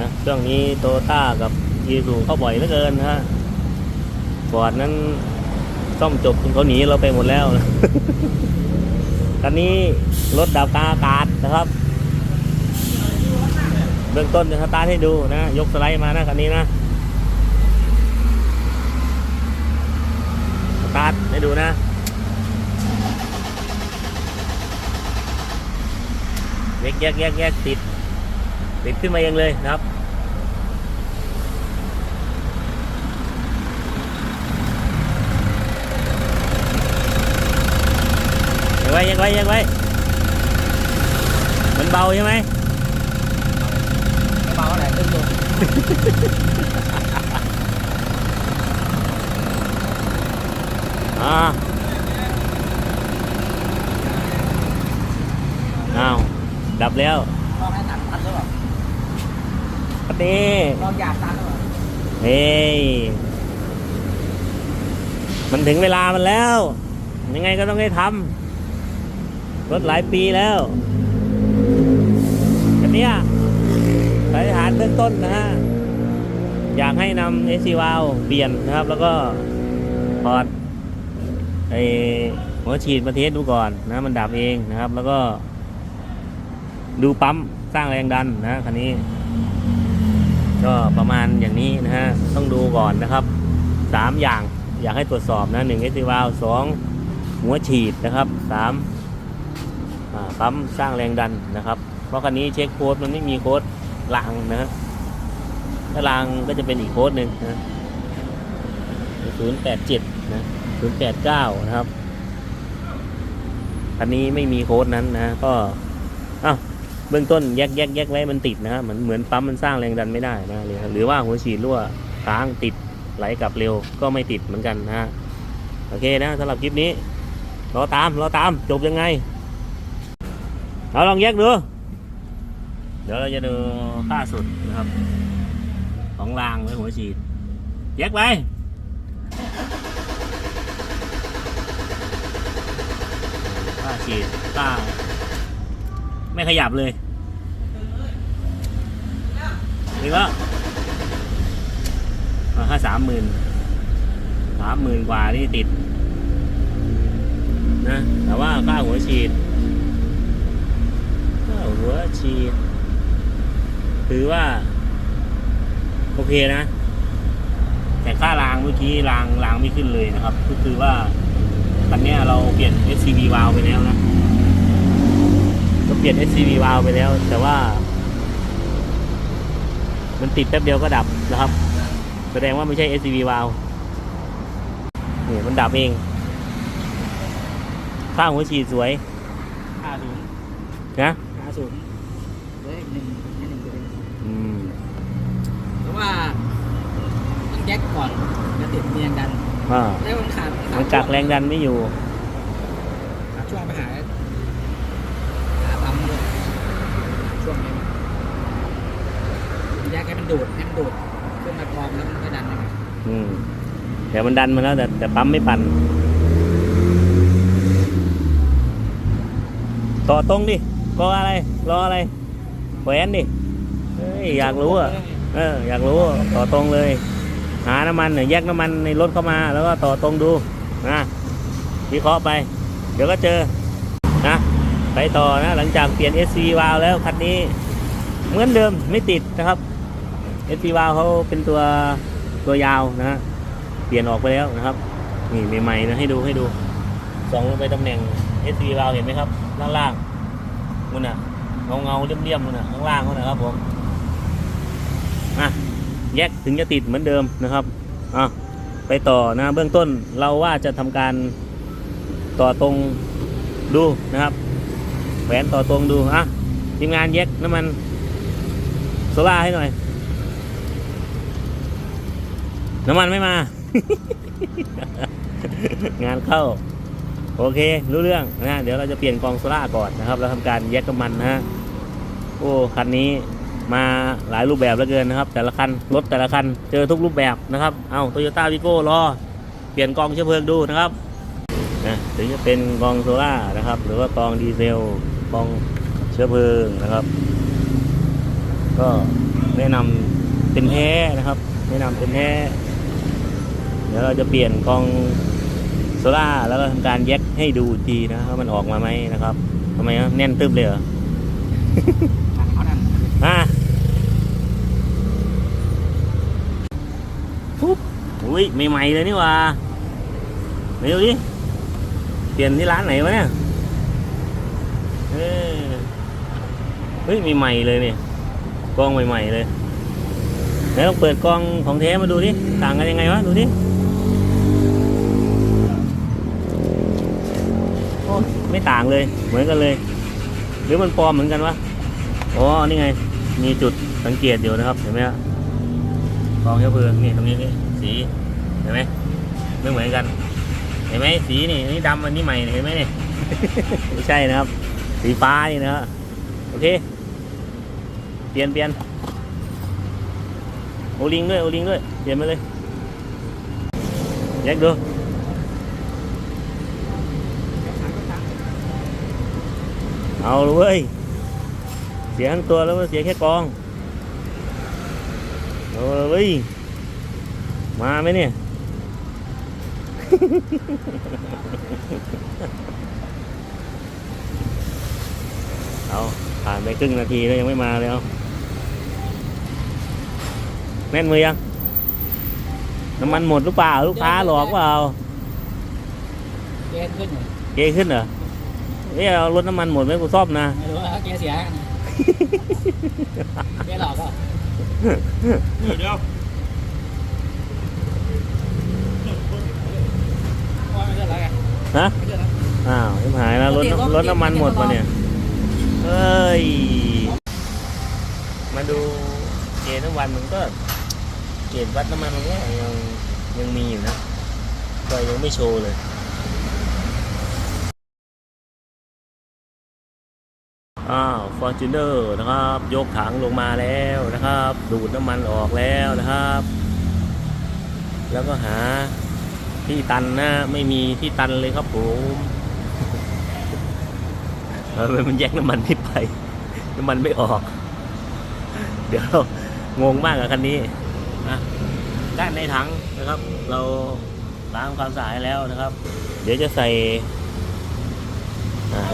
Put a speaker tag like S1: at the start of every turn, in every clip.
S1: นะช่วงนี้โตต้ากับยีสูเข้าบ่อยเหลือเกินฮะฟอร์ดนั้นซ่อมจบจนเขาหนีเราไปหมดแล้วนะคันนี้รถดับกาอากาศนะครับเบื้องต้นจะสตาร์ทให้ดูนะ ยกสไลด์มานะคันนี้นะสตาร์ทให้ดูนะแยกแยกแยกแยกติด ติดขึ้นมาเองเลยนะครับยังไว้ยังไว้ยังไว้มันเบาใช่ไหม
S2: ไม่เบาอะไรตึ้งลง
S1: อ่าอ้าวดับแล้ว
S2: ลองให้ตัดตัดหรือเปล่า
S1: ป นี้
S2: ลองหยาบตัดหรือเปล่า
S1: เฮ้ยมันถึงเวลามันแล้ว ยังไงก็ต้องได้ทำรถหลายปีแล้วอันนี้ยสายฐานเบื้องต้นนะฮะอยากให้นำเอซีวาลเปลี่ยนนะครับ แล้วก็ถอดไอหัวฉีดมาเทสดูก่อนนะ มันดับเองนะครับ แล้วก็ ดูปั๊มสร้างแรงดันนะคันนี้ ก็ประมาณอย่างนี้นะฮะต้องดูก่อนนะครับสามอย่างอยากให้ตรวจสอบนะหนึ่งเอซีวาลสองหัวฉีดนะครับสามปั๊มสร้างแรงดันนะครับ เพราะคันนี้เช็คโค้ดมันไม่มีโค้ดรางนะฮะถ้ารางก็จะเป็นอีกโค้ดหนึ่งนะศูนย์แปดเจ็ดนะศูนย์แปดเก้านะครับ คันนี้ไม่มีโค้ดนั้นนะ ก็อ้าว เบื้องต้นแยกแยกแยกไว้มันติดนะฮะเหมือนเหมือนปั๊มมันสร้างแรงดันไม่ได้นะหรือหรือว่าหัวฉีดรั่วค้างติดไหลกลับเร็วก็ไม่ติดเหมือนกันนะฮะโอเคนะสำหรับคลิปนี้รอตามรอตามจบยังไงเราลองแยกดูเดี๋ยวเราจะดูค่าสุดนะครับ ของรางไว้หัวฉีด แยกไปค่าฉีดค่า ไม่ขยับเลยนี่ก็ค่าสามหมื่นสามหมื่นกว่านี่ติด นะ แต่ว่าค่าหัวฉีดค่าหัวฉีดถือว่า โอเคนะ แต่ค่ารางเมื่อกี้รางรางไม่ขึ้นเลยนะครับ ก็คือว่าคันนี้เราเปลี่ยน SCV วาลวไปแล้วนะ เปลี่ยน SCV วาลวไปแล้ว แต่ว่า มันติดแป๊บเดียวก็ดับนะครับ แสดงว่าไม่ใช่ SCV วาลวนี่มันดับเองข้างหัวฉีดสวย
S2: ห้าศูนย์
S1: นะ
S2: ห้าศูนย์เลขหนึ่งให้หนึ่งไปเลย
S1: อืม
S2: เพราะว่าต้องแยกก่อนจะติดเรียงดัน
S1: อ่า
S2: แล้วมันขาด
S1: มันกักแรงดันไม่อยู่
S2: ขาดช่วงไปหาหาปั๊มด้วยช่วงนี้แยกให้มัน ดูดให้มันดูดขึ้นมากองแล้วมันก็ดันม
S1: อืมแต่มันดันมาแล้วแต่แต่ปั๊มไม่ปั่น ต่อตรงดิ รออะไร รออะไรแขวนดิเฮ้ยอยากรู้อะ เออ อยากรู้อะต่อตรงเลย หาน้ำมันเนี่ยแยกน้ำมันในรถเข้ามา แล้วก็ต่อตรงดูนะวิเคราะห์ไป เดี๋ยวก็เจอนะไปต่อนะ หลังจากเปลี่ยน SC วาลแล้วคันนี้ เหมือนเดิมไม่ติดนะครับ SC วาเขาเป็นตัวตัวยาวนะฮะเปลี่ยนออกไปแล้วนะครับ นี่ใหม่ๆนะให้ดูให้ดูสองลงไปตำแหน่ง SC วาเห็นไหมครับล่างล่างๆนู่นน่ะเงาเงาเลี่ยมๆนู่นน่ะข้างล่างนู่นะครับผมอะแยกถึงจะติดเหมือนเดิมนะครับอะไปต่อนะเบื้องต้นเราว่าจะทำการต่อตรงดูนะครับแหวนต่อตรงดูอะทีมงานแยกน้ำมันโซล่าให้หน่อย น้ำมันไม่มา งานเข้า โอเค รู้เรื่องนะเดี๋ยวเราจะเปลี่ยนกองโซล่าก่อนนะครับเราทำการแยกน้ำมันนะฮะโอ้คันนี้มาหลายรูปแบบเหลือเกินนะครับ แต่ละคันรถแต่ละคันเจอทุกรูปแบบนะครับ เอาโตโยต้าวิโก้รอ เปลี่ยนกองเชื้อเพลิงดูนะครับนะถึงจะเป็นกองโซล่านะครับ หรือว่ากองดีเซลกองเชื้อเพลิงนะครับ ก็แนะนำเป็นแท้นะครับ แนะนำเป็นแท้ ดี๋ยวเราจะเปลี่ยนกองโซล่าร์แล้วก็ทำการแยกให้ดูอีกทีนะว่ามันออกมาไหมนะครับทำไมอะแน่นตึบเลยเหรอ
S2: เอานั่น
S1: มาปุ๊บอุ้ยใหม่ๆเลยนี่หว่าเร็วดิเปลี่ยนที่ร้านไหนวะเนี่ยเออเฮ้ยใหม่ๆเลยเนี่ยกล้องใหม่ๆเลยไหนลองเปิดกล้องของแท้มาดูดิต่างกันยังไงวะดูดิโอ้ ไม่ต่างเลย เหมือนกันเลย หรือมันปลอมเหมือนกันวะอ๋อนี่ไง มีจุดสังเกตอยู่นะครับเห็นไหมฮะกองเชื้อเพลิงนี่ตรงนี้นี่สีเห็นไหมไม่เหมือนกัน เห็นไหมสีนี่นี่ดำอันนี้ใหม่เห็นไหมนี่ไม่ใช่นะครับ สีฟ้านี่นะฮะโอเคเปลี่ยนเปลี่ยนโอลิงด้วยโอลิงด้วยเปลี่ยนไปเลยแยกดู เอาเลยเว้ยเสียทั้งตัวแล้วมันเสียแค่กองเอาเลยเว้ยมาไหมเนี่ย เอาผ่านไปครึ่งนาทีแล้วยังไม่มาเลยเอาแน่นมือยัง น้ำมันหมดหรือเปล่า ลูกค้าหลอกเปล่า
S2: แกขึ้นอยู่
S1: เกขึ้นเหรอ เอ้ยเอารถน้ำมันหมดไหมกูซ่อมนะ
S2: ไม่รู้ว่าแกเสียแกหลอก
S3: เดี๋ยว
S2: ว่าไม่เดแล้วไง
S1: ฮะ
S2: ไม่เกิดแล้ว
S1: อ้าวชิบหายแล้วรถน้ำรถน้ำมันหมดปะเนี่ยเอ้ย มาดูเกณฑ์น้ำมันมันก็ เกณฑ์วัดน้ำมันมันก็ยังยังมีอยู่นะก็ยังไม่โชว์เลย อ้าวฟอร์จูเนอร์นะครับ ยกถังลงมาแล้วนะครับ ดูดน้ำมันออกแล้วนะครับ แล้วก็หาที่ตันนะไม่มีที่ตันเลยครับผมเออมันแยกน้ำมันไม่ไป น้ำมันไม่ออก เดี๋ยวเรางงมากกับคันนี้นะด้านในถังนะครับ เราล้างความสะอาดแล้วนะครับ เดี๋ยวจะใส่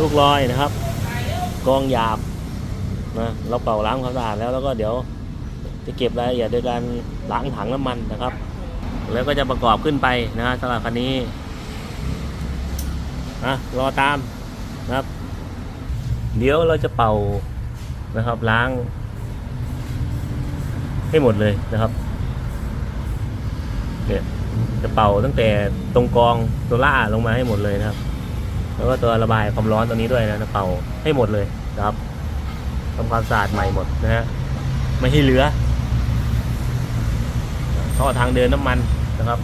S1: ลูกลอยนะครับ กรองหยาบนะเราเป่าล้างความสะอาดแล้วแล้วก็เดี๋ยวจะเก็บรายละเอียดโดยการล้างถังน้ำมันนะครับ แล้วก็จะประกอบขึ้นไปนะสำหรับคันนี้อะรอตามนะครับ เดี๋ยวเราจะเป่านะครับล้าง ให้หมดเลยนะครับเนี่ยจะเป่าตั้งแต่ตรงกองตัวล่าลงมาให้หมดเลยนะครับ แล้วก็ตัวระบายความร้อนตัวนี้ด้วยนะเป่าให้หมดเลย ครับทำความสะอาดใหม่หมดนะฮะไม่ให้เหลือท่อทางเดินน้ำมันนะครับ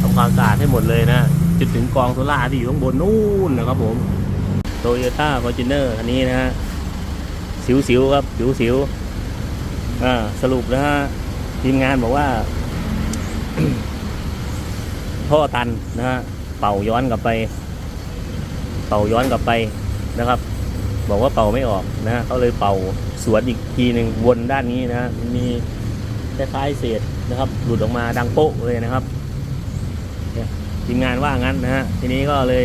S1: ทำความสะอาดให้หมดเลยนะจุดถึงกองโซล่าที่อยู่ข้างบนนู่นนะครับผมโตโยต้าฟอร์จูเนอร์อันนี้นะฮะสิวๆครับสิวๆอ่าสรุปนะฮะทีมงานบอกว่า ท่อตันนะฮะเป่าย้อนกลับไป เป่าย้อนกลับไปนะครับ บอกว่าเป่าไม่ออกนะฮะเขาเลยเป่าสวนอีกทีหนึ่งวนด้านนี้นะฮะมีคล้ายๆเศษนะครับ หลุดออกมาดังโป๊ะเลยนะครับทีมงานว่างั้นนะฮะทีนี้ก็เลย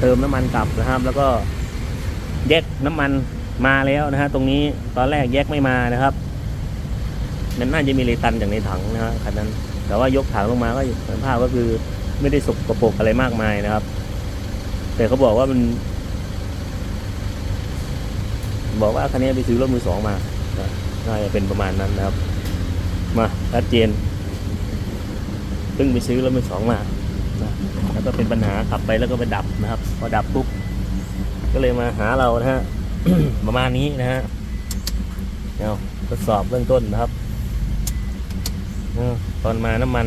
S1: เติมน้ำมันกลับนะครับ แล้วก็แยกน้ำมันมาแล้วนะฮะตรงนี้ตอนแรกแยกไม่มานะครับมันน่าจะมีเลตันจากในถังนะฮะคันนั้น แต่ว่ายกถังลงมาก็สภาพก็คือไม่ได้สกปรกอะไรมากมายนะครับ แต่เขาบอกว่ามัน บอกว่าคันนี้ไปซื้อรถมือสองมาน่าจะเป็นประมาณนั้นนะครับ มาชัดเจนเพิ่งไปซื้อรถมือสองมาแล้วก็เป็นปัญหาขับไปแล้วก็ไปดับนะครับ พอดับปุ๊บก็เลยมาหาเรานะฮะประมาณนี้นะฮะเอาทดสอบเบื้องต้นนะครับอตอนมาน้ำมัน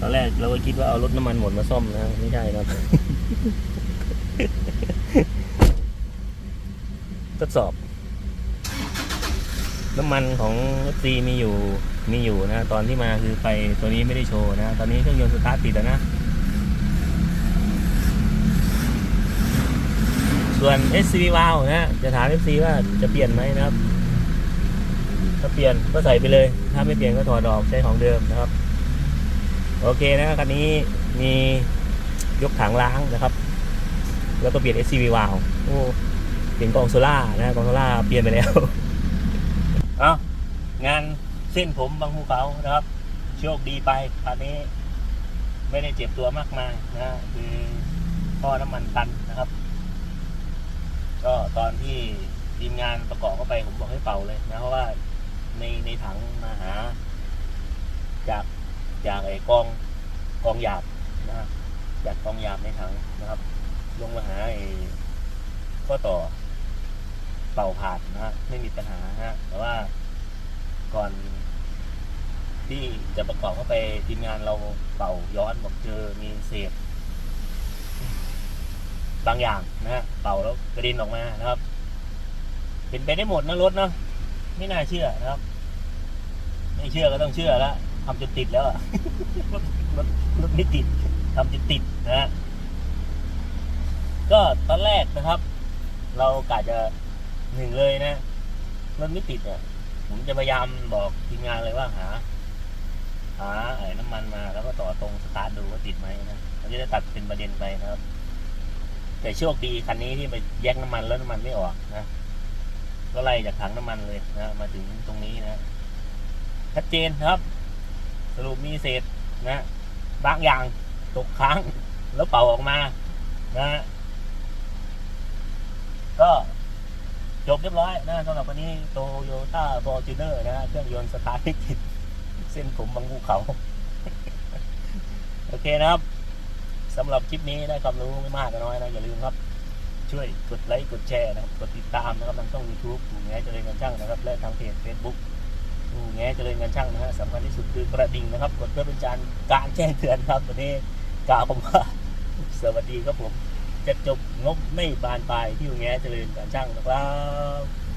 S1: ตอนแรกเราก็คิดว่าเอารถน้ำมันหมดมาซ่อมนะไม่ใช่ครับ ทดสอบ น้ำมันของซีมีอยู่มีอยู่นะตอนที่มาคือไปตัวนี้ไม่ได้โชว์นะ ตอนนี้เครื่องยนต์สตาร์ทติดแล้วนะ ส่วน SCV valve นะ จะถาม FC ว่าจะเปลี่ยนไหมนะครับ ถ้าเปลี่ยนก็ใส่ไปเลย ถ้าไม่เปลี่ยนก็ถอดออกใช้ของเดิมนะครับ โอเคนะคันนี้มียกถังล้างนะครับ แล้วก็เปลี่ยน SCV วาล์วโอ้ เปลี่ยนกลองโซล่านะกลองโซล่าเปลี่ยนไปแล้วเอางานเส้นผมบางภูเขานะครับ โชคดีไปตอนนี้ ไม่ได้เจ็บตัวมากมายนะคือท่อน้ำมันตันนะครับ ก็ตอนที่ทีมงานประกอบเข้าไปผมบอกให้เป่าเลยนะเพราะว่าในในถังมาหา จากจากไอ้กองกองหยาบนะฮะจากกองหยาบในถังนะครับ ลงมาหาไอ้ข้อต่อ ป่าผ่านนะฮะไม่มีปัญหาฮะแต่ว่าก่อนที่จะประกอบเข้าไปทีมงานเราเป่าย้อนบอกเจอมีเศษบางอย่างนะฮะเป่าแล้วกระเด็นออกมานะครับ เป็นไปได้หมดนะรถเนาะไม่น่าเชื่อนะครับ ไม่เชื่อก็ต้องเชื่อล้วทำจนติดแล้วอะรถรถรถไม่ติดทำจนติดนะฮะก็ตอนแรกนะครับ เรากะจะ หนึ่งเลยนะรถไม่ติดเนี่ยผมจะพยายามบอกทีมงานเลยว่าหา หาไอ้น้ำมันมาแล้วก็ต่อตรงสตาร์ทดูว่าติดไหมนะมันจะได้ตัดเป็นประเด็นไปนะครับ แต่โชคดีคันนี้ที่ไปแยกน้ำมันแล้วน้ำมันไม่ออกนะก็ไล่จากถังน้ำมันเลยนะมาถึงตรงนี้นะชัดเจนครับ สรุปมีเศษนะบางอย่างตกค้างแล้วเป่าออกมานะก็ จบเรียบร้อยนะสำหรับวันนี้โตโยต้าฟอร์จูเนอร์นะฮะเครื่องยนต์สตาร์ทไม่ติดเส้นผมบางภูเขา โอเคนะครับสำหรับคลิปนี้ได้ความรู้ไม่มากก็น้อยนะ อย่าลืมครับ ช่วยกดไลค์กดแชร์นะครับกดติดตามนะครับทางช่อง YouTube หมูแง่เจริญงานช่างนะครับ และทางเพจ Facebook หมูแง่เจริญงานช่างนะฮะสำคัญที่สุดคือกระดิ่งนะครับ กดเพื่อเป็นการการแจ้งเตือนครับวันนี้กล่าวผมว่าสวัสดีครับผม จะจบงบไม่บานปลายที่อยู่แง่เจริญการช่างนะครับ